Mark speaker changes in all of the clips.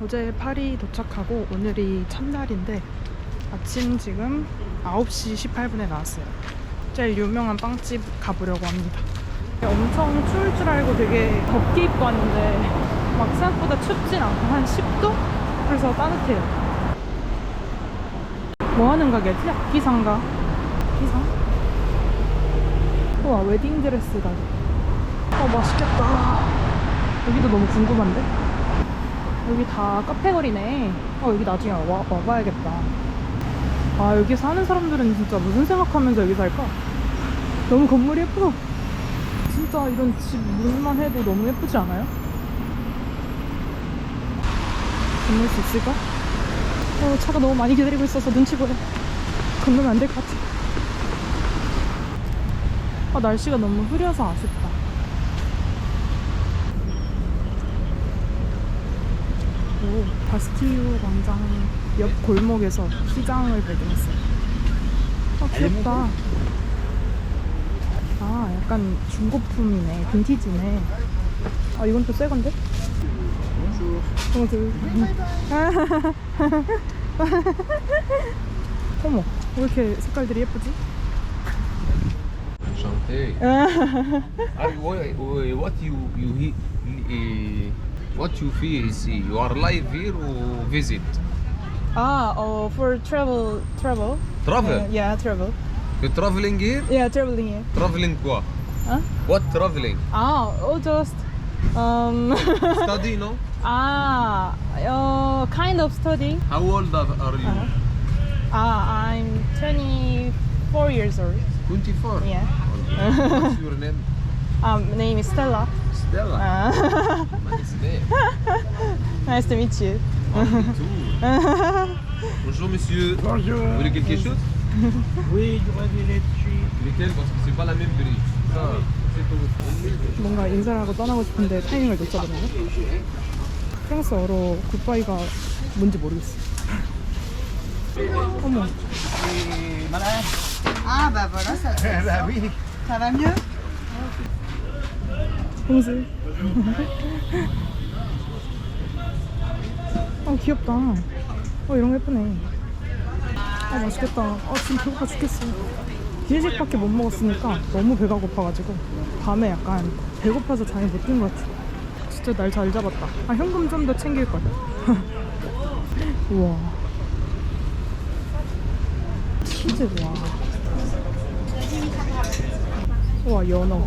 Speaker 1: 어제 파리 도착하고 오늘이 첫날인데 아침 지금 9시 18분에 나왔어요. 제일 유명한 빵집 가보려고 합니다. 엄청 추울 줄 알고 되게 덥게 입고 왔는데 막 생각보다 춥진 않고 한 10도? 그래서 따뜻해요. 뭐 하는 가게지? 악기상가? 악기상? 우와 웨딩드레스다. 어 맛있겠다. 여기도 너무 궁금한데? 여기 다 카페거리네. 어, 여기 나중에 와, 와봐야겠다. 아, 여기 사는 사람들은 진짜 무슨 생각하면서 여기 살까? 너무 건물이 예뻐. 진짜 이런 집 문만 해도 너무 예쁘지 않아요? 건널 수 있을까? 어, 차가 너무 많이 기다리고 있어서 눈치 보여. 건너면 안 될 것 같아. 아, 날씨가 너무 흐려서 아쉽다. 오, 바스티유 광장 옆 골목에서 시장을 발견했어요. 아, 귀엽다. 아, 약간 중고품이네. 빈티지네. 아, 이건 또 새 건데? Bonjour. 어머, 왜 이렇게 색깔들이 예쁘지?
Speaker 2: You, what, what you you he, eh, what you feel, see. You are live here or visit?
Speaker 1: Ah, oh, for travel, travel.
Speaker 2: Travel?
Speaker 1: Uh, yeah, travel.
Speaker 2: You're traveling here?
Speaker 1: Yeah, traveling here.
Speaker 2: Traveling quoi?
Speaker 1: Huh?
Speaker 2: What traveling?
Speaker 1: Ah, oh, just um.
Speaker 2: study, no?
Speaker 1: Ah, uh, kind of study.
Speaker 2: How old are you?
Speaker 1: Uh. Ah, I'm 24 years old.
Speaker 2: 24?
Speaker 1: Yeah. Oh, okay.
Speaker 2: What's your name?
Speaker 1: Um, name is Stella.
Speaker 2: Stella.
Speaker 1: Uh,
Speaker 2: Nice name.
Speaker 1: nice to meet you.
Speaker 2: Bonjour monsieur.
Speaker 3: Bonjour.
Speaker 2: Vous voulez quelque chose
Speaker 3: Oui, y aura des laiteries.
Speaker 2: Lequel Parce que c'est pas la même. Ça, c'est tout.
Speaker 1: 뭔가 인사를 하고 떠나고 싶은데 타이밍을 놓쳐버리네. 프랑스어로 굿바이가 뭔지 모르겠어. 어머,
Speaker 4: Ah bah voilà, ça,
Speaker 3: Eh ben oui.
Speaker 4: ça va mieux
Speaker 1: 봉수. 아 귀엽다. 어 이런 거 예쁘네. 아 맛있겠다. 아 지금 배고파 죽겠어. 일식밖에 못 먹었으니까 너무 배가 고파가지고 밤에 약간 배고파서 잠이 못 든 것 같아. 진짜 날 잘 잡았다. 아 현금 좀 더 챙길 걸. 우와. 치즈 와. 우와 연어.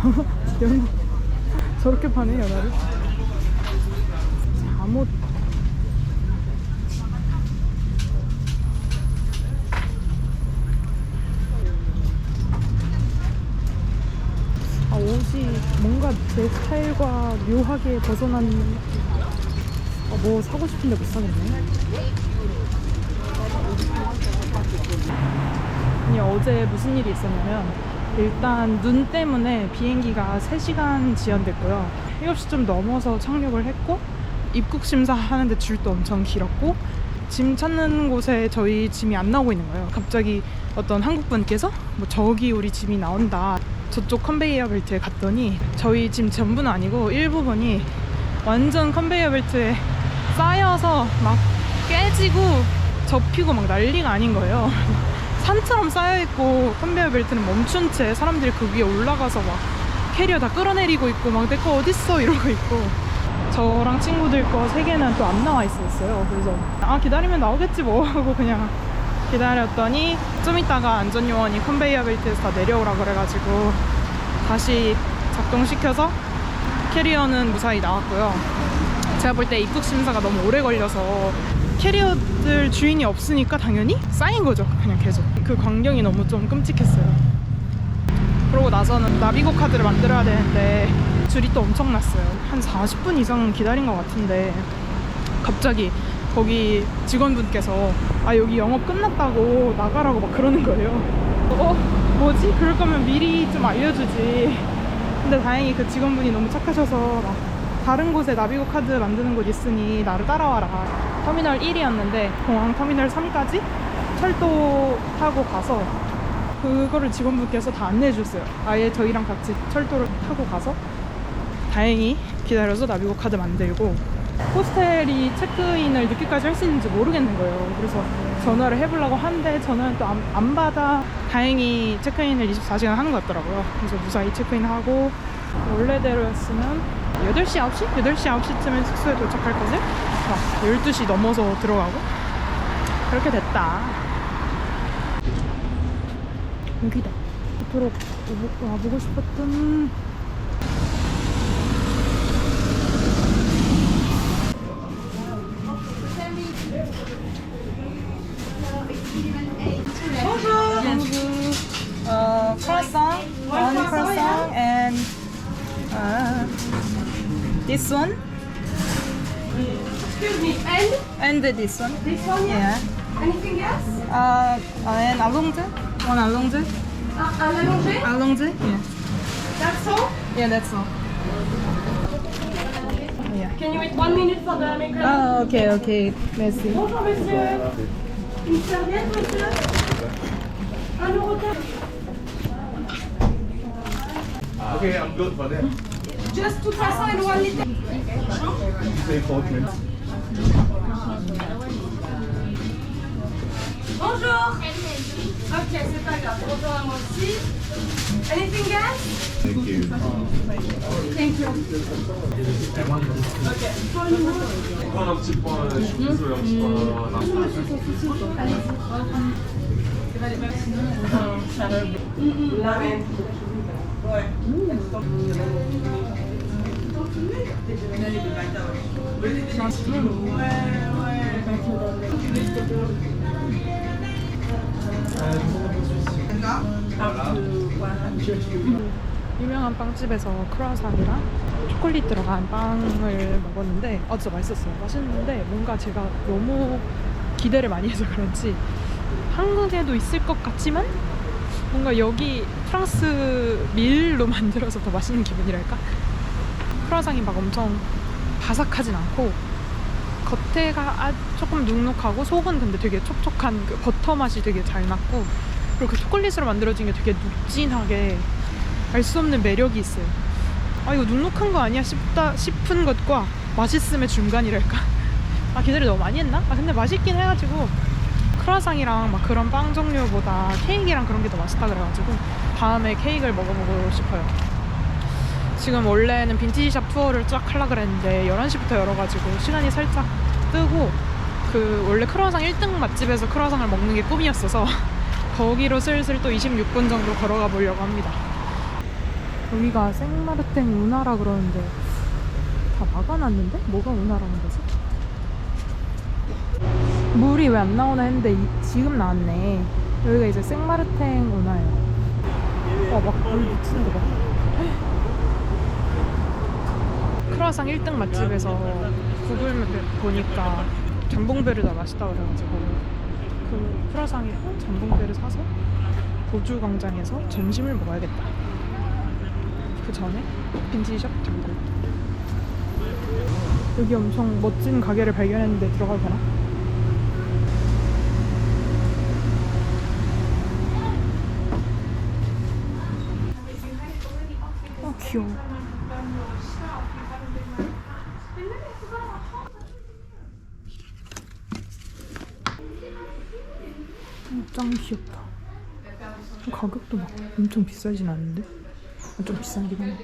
Speaker 1: 연어. 저렇게 파네 연어를. 잠옷. 아 옷이 뭔가 제 스타일과 묘하게 벗어난 아, 뭐 사고 싶은데 못 사겠네. 아니 어제 무슨 일이 있었냐면 일단 눈 때문에 비행기가 3시간 지연됐고요. 7시 좀 넘어서 착륙을 했고 입국 심사 하는데 줄도 엄청 길었고 짐 찾는 곳에 저희 짐이 안 나오고 있는 거예요. 갑자기 어떤 한국분께서 뭐 저기 우리 짐이 나온다. 저쪽 컨베이어 벨트에 갔더니 저희 짐 전부는 아니고 일부분이 완전 컨베이어 벨트에 쌓여서 막 깨지고 접히고 막 난리가 아닌 거예요 산처럼 쌓여있고 컨베이어 벨트는 멈춘 채 사람들이 그 위에 올라가서 막 캐리어 다 끌어내리고 있고 막 내 거 어딨어 이러고 있고. 저랑 친구들 거 세 개는 또 안 나와 있었어요. 그래서 아 기다리면 나오겠지 뭐 하고 그냥 기다렸더니 좀 있다가 안전요원이 컨베이어 벨트에서 다 내려오라 그래가지고 다시 작동시켜서 캐리어는 무사히 나왔고요. 제가 볼 때 입국 심사가 너무 오래 걸려서 캐리어들 주인이 없으니까 당연히 쌓인 거죠. 그냥 계속. 그 광경이 너무 좀 끔찍했어요. 그러고 나서는 나비고 카드를 만들어야 되는데 줄이 또 엄청 났어요. 한 40분 이상 기다린 것 같은데 갑자기 거기 직원분께서 아 여기 영업 끝났다고 나가라고 막 그러는 거예요. 어 뭐지? 그럴 거면 미리 좀 알려주지. 근데 다행히 그 직원분이 너무 착하셔서 막 다른 곳에 나비고 카드 만드는 곳 있으니 나를 따라와라. 터미널 1이었는데 공항 터미널 3까지 철도 타고 가서 그거를 직원분께서 다 안내해 줬어요. 아예 저희랑 같이 철도를 타고 가서 다행히 기다려서 나비고 카드 만들고 호스텔이 체크인을 늦게까지 할 수 있는지 모르겠는 거예요. 그래서 전화를 해보려고 하는데 전화는 또안 받아. 다행히 체크인을 24시간 하는 것 같더라고요. 그래서 무사히 체크인하고 원래대로였으면 8시, 9시? 8시, 9시쯤에 숙소에 도착할 거지? 아, 12시 넘어서 들어가고 그렇게 됐다. 여기다. 와보- 와보고 싶었던 this one,
Speaker 5: Excuse me, and
Speaker 1: and this one.
Speaker 5: this one,
Speaker 1: Yeah.
Speaker 5: Anything else?
Speaker 1: Uh, and allonged, one allonged,
Speaker 5: Un, un allongé?
Speaker 1: allonged. Yeah.
Speaker 5: That's all?
Speaker 1: Yeah, that's all. Yeah.
Speaker 5: Can you wait one minute for the maker?
Speaker 1: Ah, okay, okay. Merci.
Speaker 5: Bonjour monsieur. Une serviette monsieur? Un euro.
Speaker 3: Okay, I'm good for that.
Speaker 5: Just two croissants and one liter.
Speaker 3: Say four minutes.
Speaker 5: Bonjour. Ok, c'est pas grave. Bonjour à moi aussi. Anything else?
Speaker 3: Thank you.
Speaker 5: Thank you.
Speaker 6: Prendre un petit point, euh, je suis désolé, un petit point euh, d'instant.
Speaker 1: 유명한 빵집에서 크루아상이랑 초콜릿 들어간 빵을 먹었는데 아 진짜 맛있었어요. 맛있는데 뭔가 제가 너무 기대를 많이 해서 그런지 한국에도 있을 것 같지만 뭔가 여기 프랑스 밀로 만들어서 더 맛있는 기분이랄까? 크루아상이 막 엄청 바삭하진 않고 겉에가 아, 조금 눅눅하고 속은 근데 되게 촉촉한 그 버터 맛이 되게 잘 났고 그리고 그 초콜릿으로 만들어진 게 되게 눅진하게 알 수 없는 매력이 있어요. 아 이거 눅눅한 거 아니야 싶다 싶은 것과 맛있음의 중간이랄까. 아 기대를 너무 많이 했나? 아 근데 맛있긴 해가지고 크루아상이랑 막 그런 빵 종류보다 케이크랑 그런 게 더 맛있다 그래가지고 다음에 케이크를 먹어보고 싶어요. 지금 원래는 빈티지샵 투어를 쫙 하려 그랬는데 11시부터 열어가지고 시간이 살짝 뜨고 그 원래 크루아상 1등 맛집에서 크루아상을 먹는 게 꿈이었어서 거기로 슬슬 또 26분 정도 걸어가 보려고 합니다. 여기가 생마르탱 운하라 그러는데 다 막아놨는데? 뭐가 운하라는 거지? 물이 왜 안 나오나 했는데 이- 지금 나왔네. 여기가 이제 생마르탱 운하예요. 와, 막물 미치는 거 봐. 크루아상 1등 맛집에서 구글 보니까 잠봉베르가 맛있다 그래가지고 그 크루아상이랑 잠봉베르 사서 도주 광장에서 점심을 먹어야겠다. 그 전에 빈티지샵 들고 여기 엄청 멋진 가게를 발견했는데 들어가도 되나? 아 귀여워 어, 짱 귀엽다 가격도 막 엄청 비싸진 않은데? 아, 좀 비싼긴 하네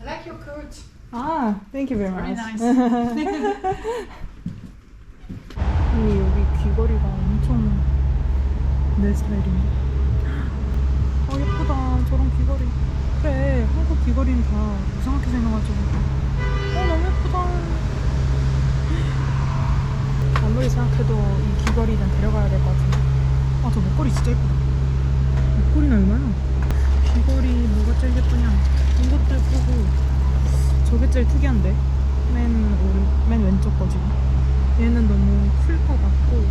Speaker 5: I like your coat.
Speaker 1: 아, thank you very much. 아니, 여기 귀걸이가 엄청 내 스타일인데. 아, 예쁘다. 저런 귀걸이. 그래, 한국 귀걸이는 다 이상하게 생겨가지고. 어, 너무 예쁘다. 아무리 생각해도 이 귀걸이는 데려가야 될 것 같은데. 아, 저 목걸이 진짜 예쁘다. 목걸이는 얼마나? 귀걸이 뭐가 제일 예쁘냐? 이것도 예쁘고. 저게 제일 특이한데 맨, 오른, 맨 왼쪽 거 지금 얘는 너무 클 것 같고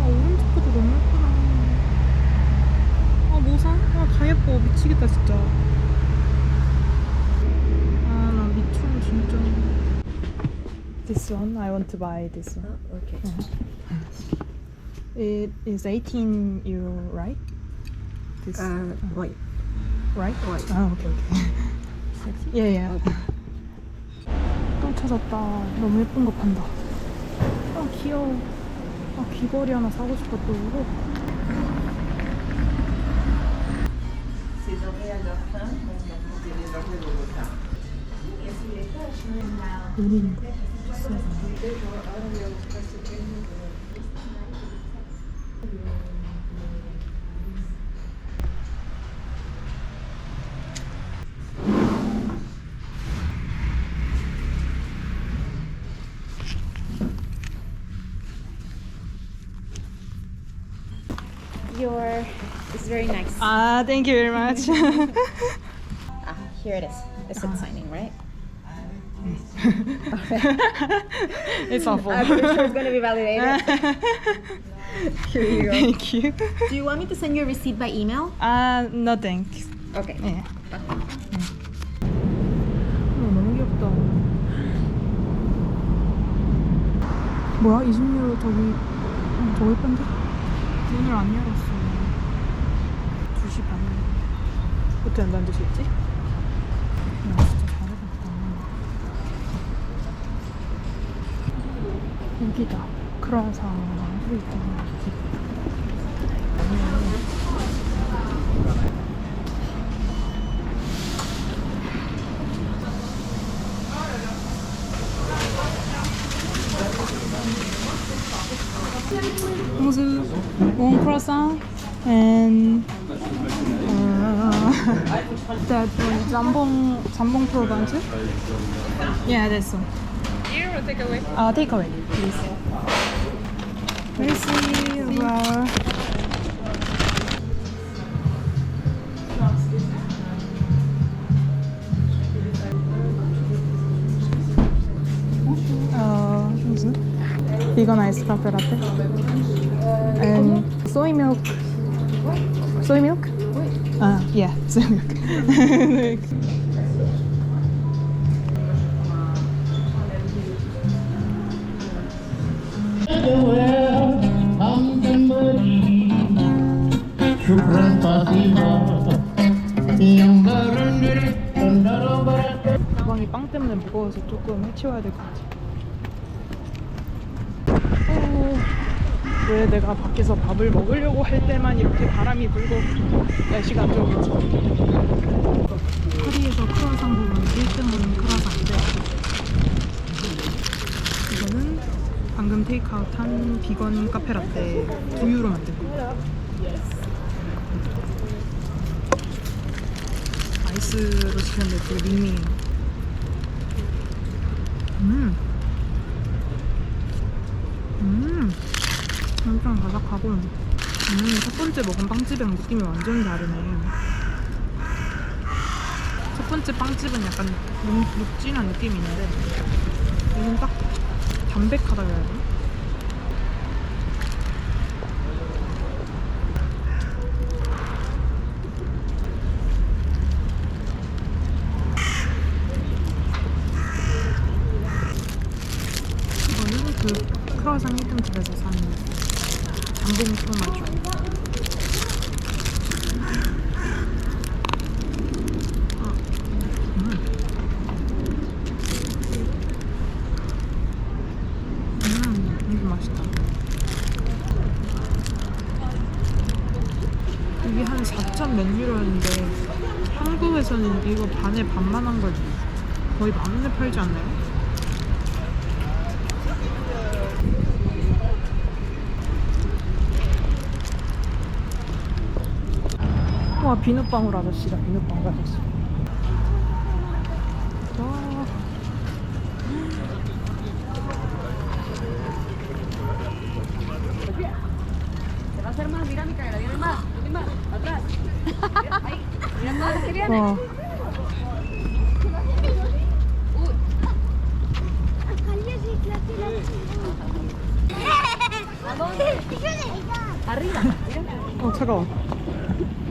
Speaker 1: 아 오른쪽 것도 너무 예쁘다 아 뭐 사? 아다 예뻐 미치겠다 진짜 This one, I want to buy this one.
Speaker 7: Okay.
Speaker 1: It is 18 euro, right? This,
Speaker 7: Uh, wait.
Speaker 1: right?
Speaker 7: Right.
Speaker 1: 아, 오케이, 오케이. 예, 예. 또 찾았다. 너무 예쁜 거 판다. 아, 귀여워. 아, 귀걸이 하나 사고 싶어, 또. 은인
Speaker 7: Your it's very nice.
Speaker 1: Ah, thank you very much.
Speaker 7: ah, here it is. It's ah. signing, right?
Speaker 1: It's awful.
Speaker 7: I'm pretty sure it's gonna be validated. here you go.
Speaker 1: Thank you.
Speaker 7: Do you want me to send you a receipt by email?
Speaker 1: 아, no thanks.
Speaker 7: Okay.
Speaker 1: 네. 어, 너무 귀엽다. 뭐야? 20유로 저기 어, 저거 예쁜데? 문을 안 열었어. 2시 반. 어떻게 안 앉을 수 있지? 여기다. 크라상. Bonjour. One croissant and uh, that one jambon jambon provence. Yeah, that's one. or takeaway? Uh, takeaway, please. Merci. Au revoir. Vegan iced coffee latte. Um, soy milk. Soy milk? Ah, yeah, soy milk. 가방이 빵 때문에 무거워서 조금 해치워야 될 것 같아. 어, 왜 내가 밖에서 밥을 먹으려고 할 때만 이렇게 바람이 불고 날씨가 안 좋겠지? 파리에서 크라상 부분 1등은 크라상인데 이거는 방금 테이크아웃 한 비건 카페 라떼 우유로 만든 거. 아이스로 시켰는데 되게 밍밍해요. 음. 음. 엄청 바삭하고. 음, 첫 번째 먹은 빵집이랑 느낌이 완전 다르네. 첫 번째 빵집은 약간 눅, 눅진한 느낌이 있는데, 얘는 딱 담백하다 그래야 되나? 이거는 그 크로아상 1등 집에서 산 잠봉 프로마죠. 아, 음. 음, 이거 맛있다. 이게 한 4천 몇 유로였는데 한국에서는 이거 반에 반만 한 걸 거의 만 원에 팔지 않나요? 와 비눗방울 아저씨다. 비눗방울 아저씨. 와
Speaker 5: Arriba.
Speaker 1: 어 차가워.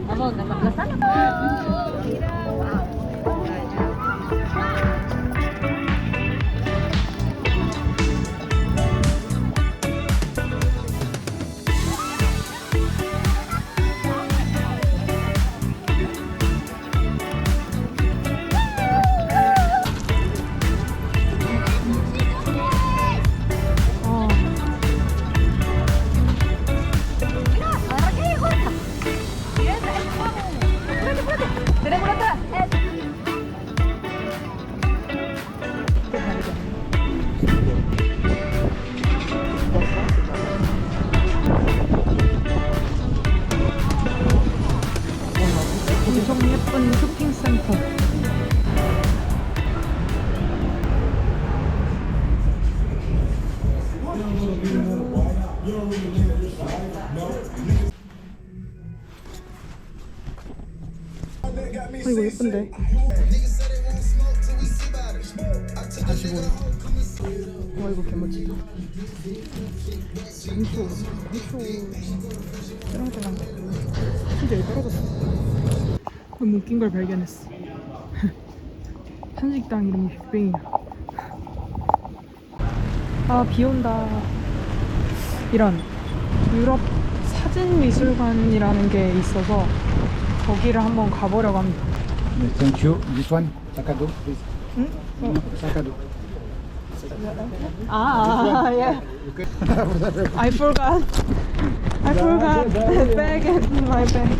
Speaker 5: ¿A la sala?
Speaker 1: 예쁜데. 45. 와 이거 개멋지다. 엄청 엄청 쩌랑쩌랑. 진짜 여기 떨어졌어. 너무 웃긴 걸 발견했어. 한식당 이름이 빅뱅이야. 아, 비 온다. 이런 유럽 사진미술관이라는 게 있어서 거기를 한번 가보려고 합니다.
Speaker 8: Thank you. This one, Sakado, please. Hmm?
Speaker 1: Oh. Sakado. Ah, yeah. I forgot. I forgot the bag and my bag.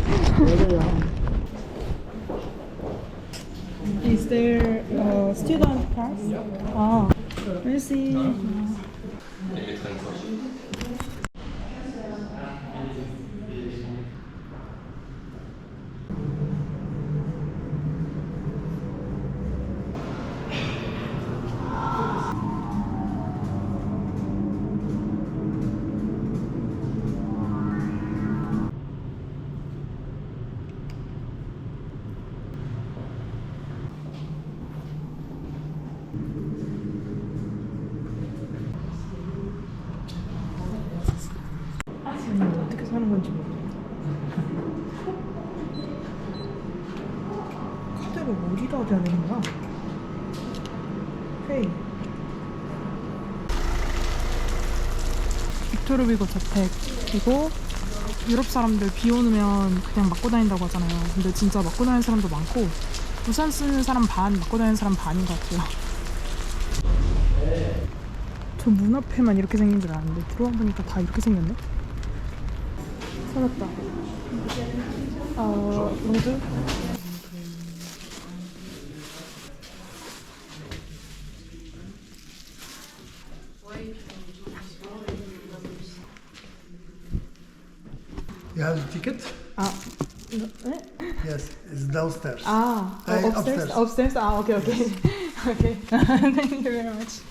Speaker 1: Is there a student pass? Oh, I see. 빅토르 비고 저택이고 유럽 사람들 비 오면 그냥 맞고 다닌다고 하잖아요. 근데 진짜 맞고 다니는 사람도 많고 우산 쓰는 사람 반, 맞고 다니는 사람 반인 것 같아요. 저 문 앞에만 이렇게 생긴 줄 알았는데 들어와 보니까 다 이렇게 생겼네. 살았다. 어, 로드?
Speaker 9: You have the ticket?
Speaker 1: 아, 이거, 네?
Speaker 9: Yes, it's downstairs.
Speaker 1: 아, 어,
Speaker 9: 아니,
Speaker 1: upstairs?
Speaker 9: upstairs.
Speaker 1: upstairs? 아, 오케이, 오케이. 오케이. Thank you very much.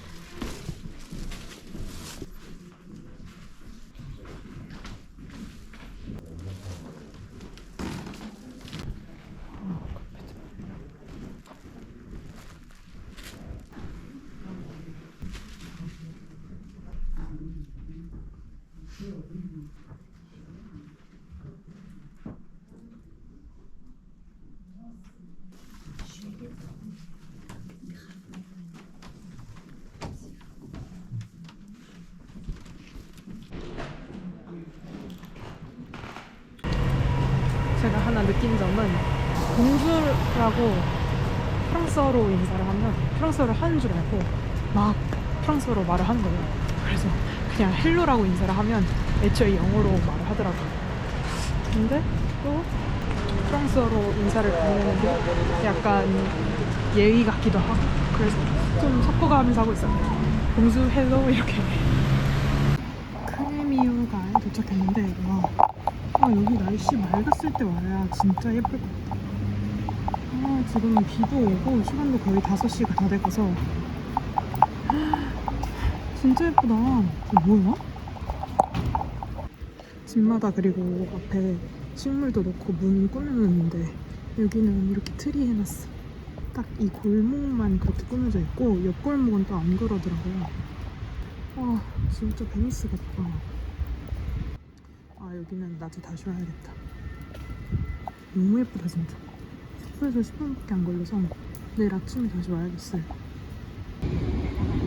Speaker 1: 제가 하나 느낀 점은 봉주라고 프랑스어로 인사를 하면 프랑스어를 하는 줄 알고 막 프랑스어로 말을 하는 거예요. 그래서 그냥 헬로라고 인사를 하면 애초에 영어로 말을 하더라고요. 근데 또 프랑스어로 인사를 건네는 게 약간 예의 같기도 하고 그래서 좀 섞어가면서 하고 있어요. 봉주 헬로 이렇게 크레미오가에 도착했는데 와 아, 여기 날씨 맑았을 때 와야 진짜 예쁠 것 같아. 아, 지금 비도 오고 시간도 거의 5시가 다 돼가서 진짜 예쁘다. 이거 뭐야? 집마다 그리고 앞에 식물도 놓고 문 꾸며놓는데 여기는 이렇게 트리 해놨어. 딱 이 골목만 그렇게 꾸며져 있고 옆 골목은 또 안 그러더라고요. 아 진짜 베니스 같다. 아 여기는 낮에 다시 와야겠다. 너무 예쁘다 진짜. 숙소에서 10분밖에 안 걸려서 내일 아침에 다시 와야겠어요.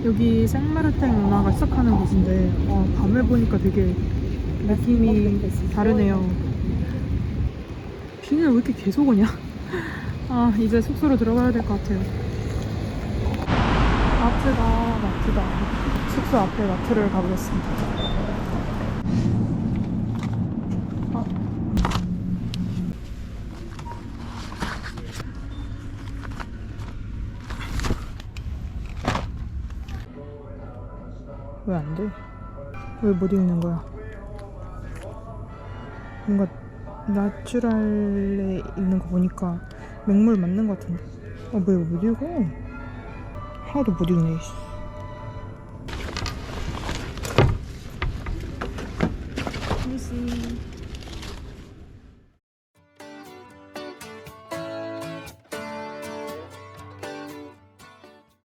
Speaker 1: 여기 생마르탱 운하가 시작하는 곳인데 어, 밤에 보니까 되게 느낌이 다르네요. 비는 왜 이렇게 계속 오냐? 아 이제 숙소로 들어가야 될 것 같아요. 마트다 마트다. 숙소 앞에 마트를 가보겠습니다. 왜 안 돼? 왜 못 읽는 거야? 뭔가 나추럴에 있는 거 보니까 맹물 맞는 거 같은데. 아, 왜 못 읽어? 하나도 못 읽네. 씨.